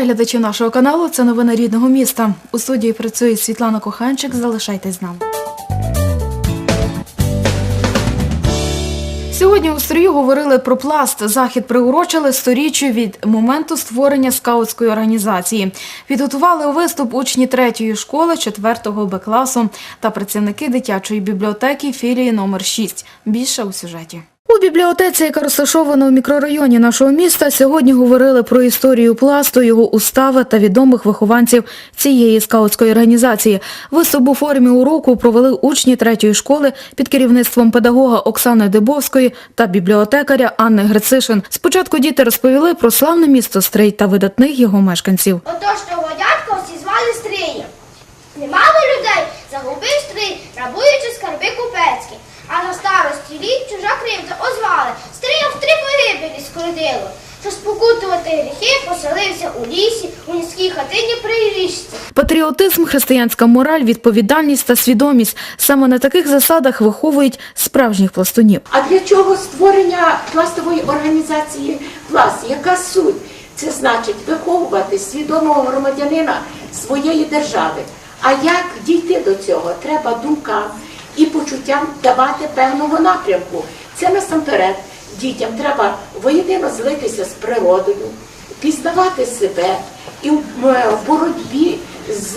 Вітаю глядачів нашого каналу. Це новини рідного міста. У студії працює Світлана Коханчик. Залишайтесь з нами. Сьогодні у стрію говорили про пласт. Захід приурочили сторіччю від моменту створення скаутської організації. Підготували виступ учні третьої школи, четвертого Б класу та працівники дитячої бібліотеки філії номер 6. Більше у сюжеті. У бібліотеці, яка розташована у мікрорайоні нашого міста, сьогодні говорили про історію пласту, його устави та відомих вихованців цієї скаутської організації. Виступ у формі уроку провели учні третьої школи під керівництвом педагога Оксани Дебовської та бібліотекаря Анни Грицишин. Спочатку діти розповіли про славне місто Стрий та видатних його мешканців. Отож того дядька всі звали Стриєм. Немало людей загубив стрій, рабуючи скарби купецькі. А на старості літ чужа кривда озвали. Стрія в три погибелі скоротило. Що спокутувати гріхи поселився у лісі, у низькій хатині при річці. Патріотизм, християнська мораль, відповідальність та свідомість саме на таких засадах виховують справжніх пластунів. А для чого створення пластової організації пласт? Яка суть? Це значить виховувати свідомого громадянина своєї держави. А як дійти до цього? Треба думкам і почуттям давати певного напрямку. Це насамперед дітям треба воєдино злитися з природою, пізнавати себе і в е, боротьбі з,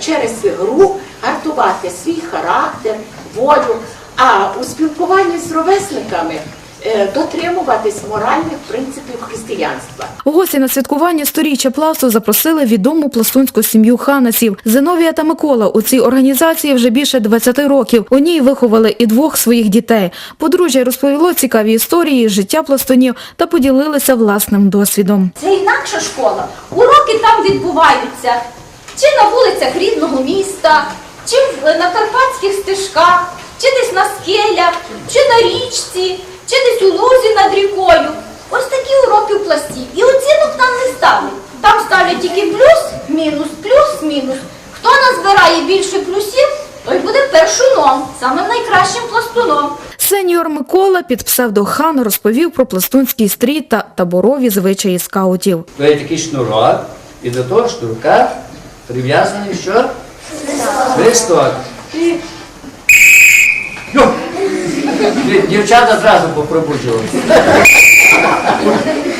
через гру гартувати свій характер, волю, а у спілкуванні з ровесниками е, дотримуватись моральних принципів християнства. Гості на святкування сторіччя пласту запросили відому пластунську сім'ю ханасів. Зиновія та Микола у цій організації вже більше 20 років. У ній виховали і двох своїх дітей. Подружжя розповіло цікаві історії життя пластунів та поділилися власним досвідом. Це інакша школа. Уроки там відбуваються чи на вулицях рідного міста, чи на карпатських стежках, чи десь на скелях, чи на річці, чи десь у лузі над рікою. Ось такі уроки в пласті. І оцінок там не ставлять. Там ставлять тільки плюс, мінус, плюс, мінус. Хто назбирає більше плюсів, той буде першуном, самим найкращим пластуном. Сеньор Микола під псевдохан розповів про пластунський стрій та таборові звичаї скаутів. То є такий шнурок, і до того шнурка прив'язаний що? Свисток. І... Йо! Дів- Дівчата зразу попробуджувалися.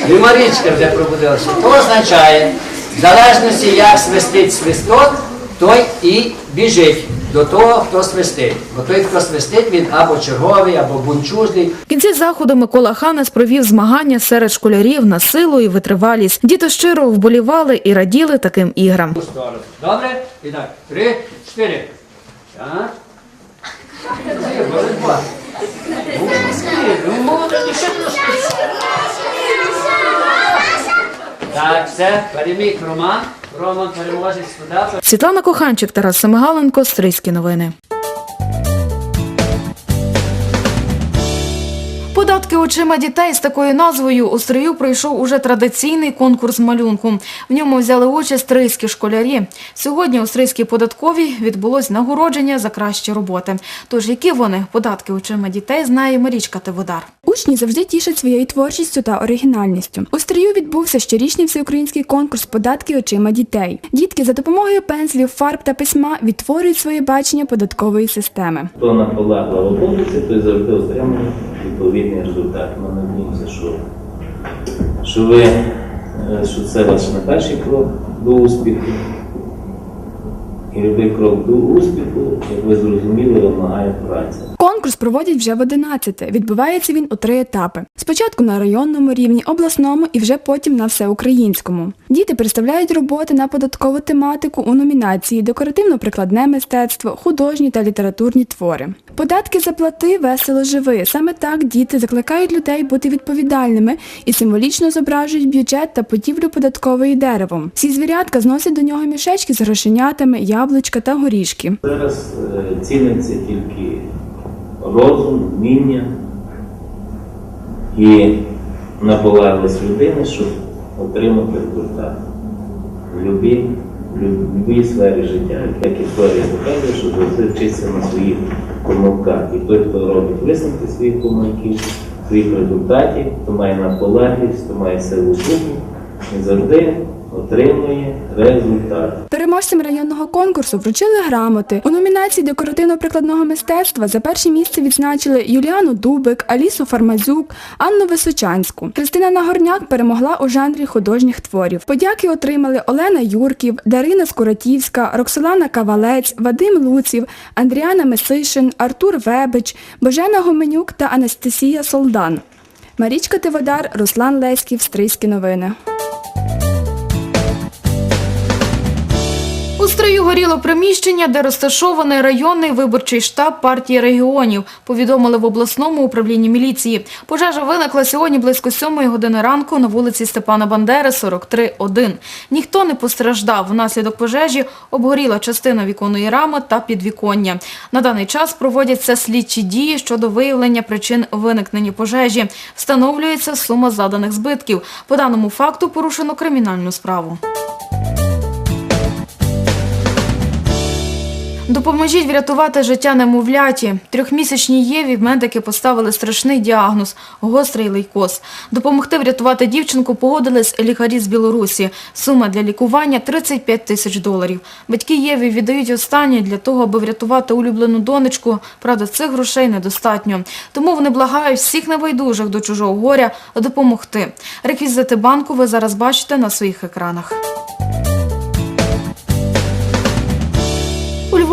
І Марічка вже пробудилася. То означає, в залежності як свистить свисток, той і біжить до того, хто свистить. Бо той, хто свистить, він або черговий, або бунчужний, В кінці заходу Микола Ханес провів змагання серед школярів на силу і витривалість. Діти щиро вболівали і раділи таким іграм. Добре? І так, три, чотири. Так. Боротьба. Так, все, переміг Роман. Роман переможець. Світлана Коханчик, Тарас Семигаленко, Стрийські новини. Податки очима дітей з такою назвою у Стрию пройшов уже традиційний конкурс малюнку. В ньому взяли участь стрийські школярі. Сьогодні у Стрийській податковій відбулось нагородження за кращі роботи. Тож які вони податки очима дітей знає Марічка Теводар. Учні завжди тішать своєю творчістю та оригінальністю. У стрію відбувся щорічний всеукраїнський конкурс податки очима дітей. Дітки за допомогою пензлів, фарб та письма відтворюють своє бачення податкової системи. Хто наполегливо трудиться, той завжди отримує відповідний результат. Ми надіємося, що, що, ви, е, що це ваш не перший крок до успіху. І любий крок до успіху, як ви зрозуміли, вимагає праці. Конкурс проводять вже в 11. Відбувається він у три етапи: спочатку на районному рівні, обласному і вже потім на всеукраїнському. Діти представляють роботи на податкову тематику у номінації Декоративно-прикладне мистецтво, художні та літературні твори. Податки заплати весело живи. Саме так діти закликають людей бути відповідальними і символічно зображують бюджет та будівлю податкової деревом. Всі звірятка зносять до нього мішечки з грошенятами, яблучка та горішки. Зараз е, ціниться тільки розум, вміння і наполегливість людини, щоб отримати результат в любій сфері життя, як історія показує, що завжди вчиться на своїх помилках. І той, хто робить висновки своїх помилків, своїх результатів, хто має наполегливість, хто має силу духу, і завжди отримує результат. Переможцям районного конкурсу вручили грамоти. У номінації декоративно-прикладного мистецтва за перше місце відзначили Юліану Дубик, Алісу Фармазюк, Анну Височанську. Христина Нагорняк перемогла у жанрі художніх творів. Подяки отримали Олена Юрків, Дарина Скоротівська, Роксолана Кавалець, Вадим Луців, Андріана Месишин, Артур Вебич, Божена Гоменюк та Анастасія Солдан. Марічка Тиводар, Руслан Леськів, Стрийські новини. У горіло приміщення, де розташований районний виборчий штаб партії регіонів, повідомили в обласному управлінні міліції. Пожежа виникла сьогодні близько 7 години ранку на вулиці Степана Бандери, 43-1. Ніхто не постраждав. Внаслідок пожежі обгоріла частина віконної рами та підвіконня. На даний час проводяться слідчі дії щодо виявлення причин виникнення пожежі. Встановлюється сума заданих збитків. По даному факту порушено кримінальну справу. Допоможіть врятувати життя немовляті. Трьохмісячній Єві медики поставили страшний діагноз – гострий лейкоз. Допомогти врятувати дівчинку погодились лікарі з Білорусі. Сума для лікування – 35 тисяч доларів. Батьки Єві віддають останнє для того, аби врятувати улюблену донечку. Правда, цих грошей недостатньо. Тому вони благають всіх небайдужих до чужого горя допомогти. Реквізити банку ви зараз бачите на своїх екранах.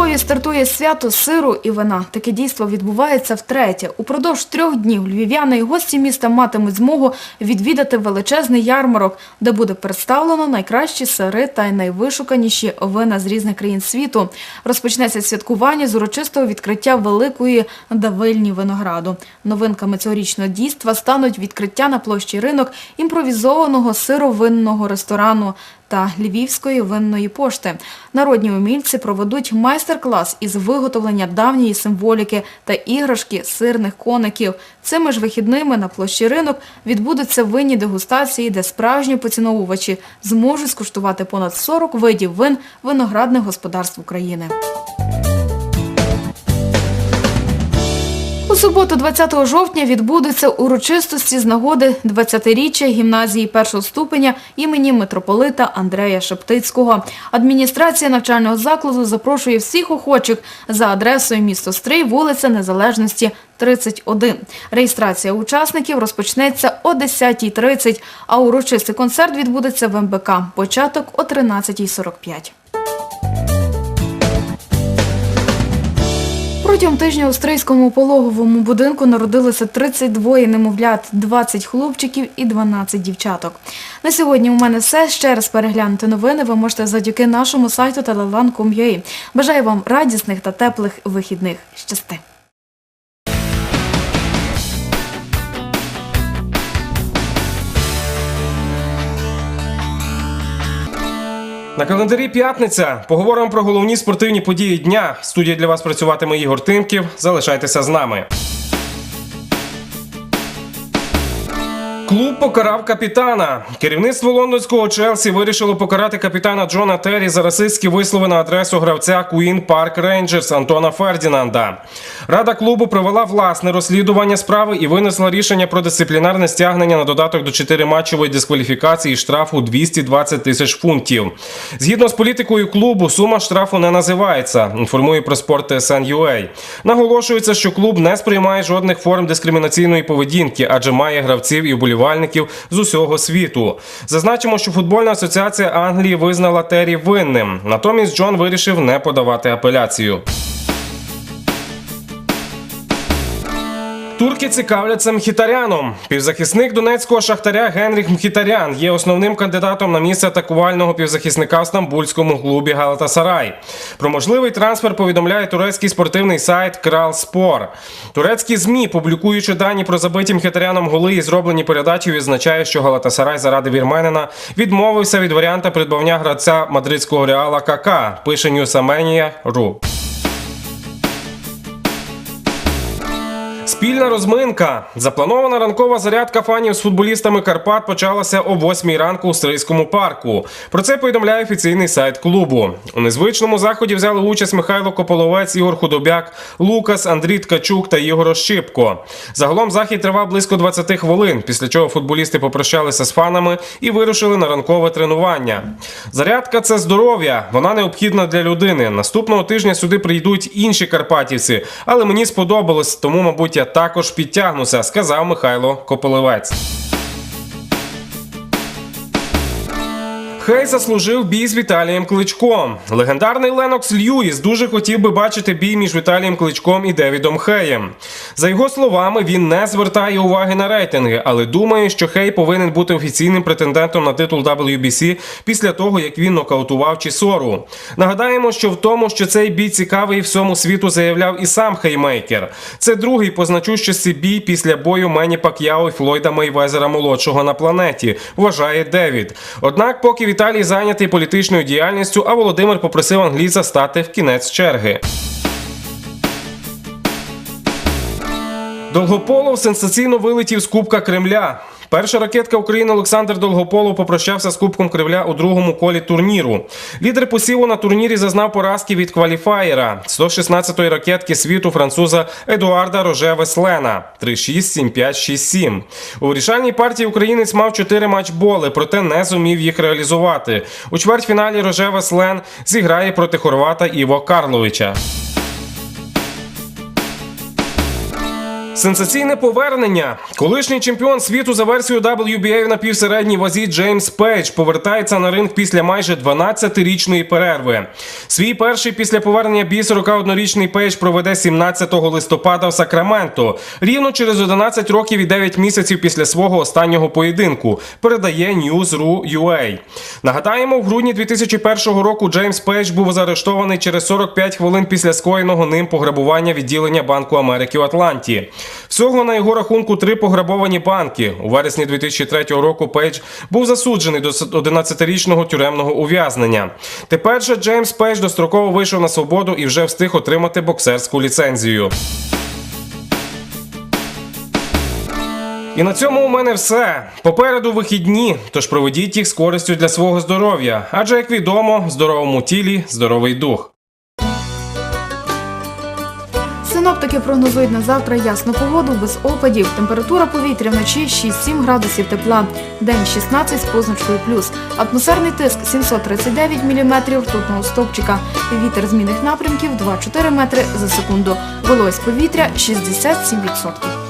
Львові стартує свято сиру і вина. Таке дійство відбувається втретє. Упродовж трьох днів львів'яни і гості міста матимуть змогу відвідати величезний ярмарок, де буде представлено найкращі сири та найвишуканіші вина з різних країн світу. Розпочнеться святкування з урочистого відкриття великої давильні винограду. Новинками цьогорічного дійства стануть відкриття на площі ринок імпровізованого сировинного ресторану та Львівської винної пошти. Народні умільці проведуть майстер-клас із виготовлення давньої символіки та іграшки сирних коників. Цими ж вихідними на площі ринок відбудуться винні дегустації, де справжні поціновувачі зможуть скуштувати понад 40 видів вин виноградних господарств України. У суботу, 20 жовтня, відбудуться урочистості з нагоди 20-річчя гімназії першого ступеня імені митрополита Андрея Шептицького. Адміністрація навчального закладу запрошує всіх охочих за адресою місто Стрий, вулиця Незалежності 31. Реєстрація учасників розпочнеться о 10.30, а урочистий концерт відбудеться в МБК. Початок о 13.45. Протягом тижня у Стрийському пологовому будинку народилося 32 немовлят, 20 хлопчиків і 12 дівчаток. На сьогодні у мене все. Ще раз переглянути новини ви можете завдяки нашому сайту telelan.com.ua. Бажаю вам радісних та теплих вихідних. Щасти! На календарі п'ятниця. Поговоримо про головні спортивні події дня. Студія для вас працюватиме Ігор Тимків. Залишайтеся з нами. Клуб покарав капітана. Керівництво лондонського Челсі вирішило покарати капітана Джона Террі за расистські вислови на адресу гравця Куін Парк Рейнджерс Антона Фердінанда. Рада клубу провела власне розслідування справи і винесла рішення про дисциплінарне стягнення на додаток до чотириматчевої дискваліфікації і штрафу 220 тисяч фунтів. Згідно з політикою клубу, сума штрафу не називається. Інформує про спорт TSN.ua. Наголошується, що клуб не сприймає жодних форм дискримінаційної поведінки, адже має гравців і вболівальників з усього світу. Зазначимо, що футбольна асоціація Англії визнала Террі винним. Натомість Джон вирішив не подавати апеляцію. Турки цікавляться Мхітаряном. Півзахисник донецького шахтаря Генріх Мхітарян є основним кандидатом на місце атакувального півзахисника в стамбульському клубі Галатасарай. Про можливий трансфер повідомляє турецький спортивний сайт Крал Спор. Турецькі змі, публікуючи дані про забиті Мхітаряном голи і зроблені передачі, відзначає, що Галатасарай заради вірменина відмовився від варіанта придбання гравця мадридського реала КК. Пише Ньюсаменія.ру. Спільна розминка. Запланована ранкова зарядка фанів з футболістами Карпат почалася о 8 ранку у Стрийському парку. Про це повідомляє офіційний сайт клубу. У незвичному заході взяли участь Михайло Кополовець, Ігор Худобяк, Лукас, Андрій Ткачук та Ігор Ощипко. Загалом захід тривав близько 20 хвилин, після чого футболісти попрощалися з фанами і вирушили на ранкове тренування. Зарядка це здоров'я, вона необхідна для людини. Наступного тижня сюди прийдуть інші карпатівці, але мені сподобалось, тому, мабуть, я також підтягнуся, сказав Михайло Кополевець. Хей заслужив бій з Віталієм Кличком. Легендарний Ленокс Льюіс дуже хотів би бачити бій між Віталієм Кличком і Девідом Хеєм. За його словами, він не звертає уваги на рейтинги, але думає, що Хей повинен бути офіційним претендентом на титул WBC після того, як він нокаутував Чісору. Нагадаємо, що в тому, що цей бій цікавий всьому світу, заявляв і сам Хеймейкер. Це другий по значущості бій після бою Мені Пак'яо і Флойда Мейвезера молодшого на планеті, вважає Девід. Однак, поки Віталій зайнятий політичною діяльністю, а Володимир попросив англійця стати в кінець черги. Долгополов сенсаційно вилетів з Кубка Кремля. Перша ракетка України Олександр Долгополов попрощався з Кубком Кремля у другому колі турніру. Лідер посіву на турнірі зазнав поразки від кваліфаєра 116-ї ракетки світу француза Едуарда Роже Веслена 3-6, 7-5, 6-7. У вирішальній партії українець мав 4 матчболи, проте не зумів їх реалізувати. У чвертьфіналі Роже Веслен зіграє проти хорвата Іво Карловича. Сенсаційне повернення. Колишній чемпіон світу за версією WBA в напівсередній вазі Джеймс Пейдж повертається на ринг після майже 12-річної перерви. Свій перший після повернення бій 41-річний Пейдж проведе 17 листопада в Сакраменто, рівно через 11 років і 9 місяців після свого останнього поєдинку. Передає News.ru.ua. Нагадаємо, в грудні 2001 року Джеймс Пейдж був заарештований через 45 хвилин після скоєного ним пограбування відділення Банку Америки у Атланті. Всього на його рахунку три пограбовані банки. У вересні 2003 року Пейдж був засуджений до 11-річного тюремного ув'язнення. Тепер же Джеймс Пейдж достроково вийшов на свободу і вже встиг отримати боксерську ліцензію. І на цьому у мене все. Попереду вихідні, тож проведіть їх з користю для свого здоров'я. Адже, як відомо, здоровому тілі здоровий дух. Синоптики прогнозують на завтра ясну погоду без опадів. Температура повітря вночі 6-7 градусів тепла, день 16 з позначкою плюс. Атмосферний тиск 739 міліметрів ртутного стовпчика. Вітер змінних напрямків 2-4 метри за секунду. Вологість повітря 67%.